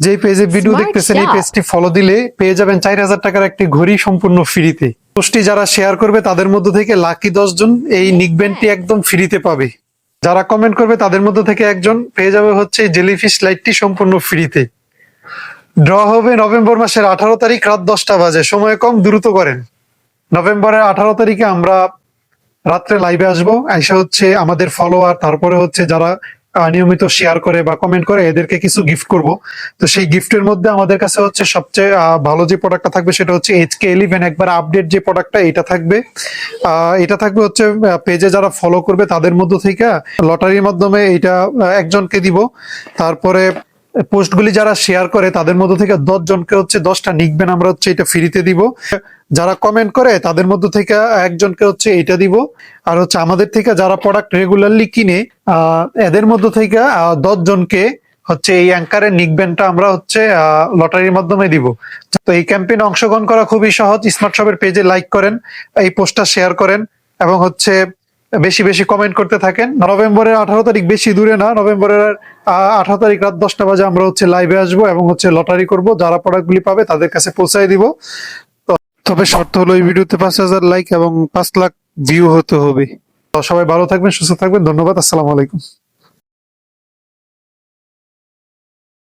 যে পেজে ভিডিও দেখতেছেন এই পেজটি ফলো দিলে পেয়ে যাবেন চার হাজার টাকার একটি ঘড়ি সম্পূর্ণ ফ্রিতে পোস্টটি যারা শেয়ার করবে তাদের মধ্যে থেকে লাকি জন এই নিকব্যান্ডটি একদম ফ্রিতে পাবে। যারা কমেন্ট করবে তাদের মধ্যে থেকে একজন পেয়ে যাবে হচ্ছে জেলিফিশ লাইটটি সম্পূর্ণ ফ্রিতে ড্র হবে নভেম্বর মাসের আঠারো তারিখ রাত দশটা বাজে। সময় কম দ্রুত করেন। নভেম্বরের আঠারো তারিখে আমরা রাত্রে লাইভে আসব। এসে হচ্ছে আমাদের ফলোয়ার তারপরে হচ্ছে যারা নিয়মিত শেয়ার করে বা কমেন্ট করে, এদেরকে কিছু গিফট করব। তো সেই গিফটের মধ্যে আমাদের কাছে হচ্ছে সবচেয়ে ভালো যে প্রোডাক্টটা থাকবে সেটা হচ্ছে এইচকে ইলেভেন একবার আপডেট যে প্রোডাক্টটা এটা থাকবে। এটা থাকবে হচ্ছে পেজে যারা ফলো করবে, তাদের মধ্য থেকে লটারির মাধ্যমে এটা একজনকে দিব। তারপরে পোস্টগুলি যারা শেয়ার করে, তাদের মধ্যে থেকে দশ জনকে হচ্ছে দশটা নিকবেন আমরা হচ্ছে এটা ফ্রিতে দিব। যারা কমেন্ট করে, তাদের মধ্যে থেকে একজনকে হচ্ছে এটা দিব। আর হচ্ছে আমাদের থেকে যারা প্রোডাক্ট রেগুলারলি কিনে এদের মধ্য থেকে দশ জনকে হচ্ছে এই অ্যাঙ্কারের নিকবেনটা আমরা হচ্ছে লটারির মাধ্যমে দিব। তো এই ক্যাম্পেইনে অংশগ্রহণ করা খুবই সহজ। স্মার্ট শপের পেজে লাইক করেন, এই পোস্টটা শেয়ার করেন এবং হচ্ছে বেশি বেশি কমেন্ট করতে থাকেন। নভেম্বরের আঠারো তারিখ বেশি দূরে না। নভেম্বরের আঠারো তারিখ রাত দশটা বাজে আমরা হচ্ছে লাইভে আসব এবং হচ্ছে লটারি করব। যারা প্রোডাক্টগুলি পাবে তাদের কাছে পৌঁছাই দিব। তবে শর্ত হলো এই ভিডিওতে পাঁচ হাজার লাইক এবং পাঁচ লাখ ভিউ হতে হবে। সবাই ভালো থাকবেন, সুস্থ থাকবেন। ধন্যবাদ, আসসালামু আলাইকুম।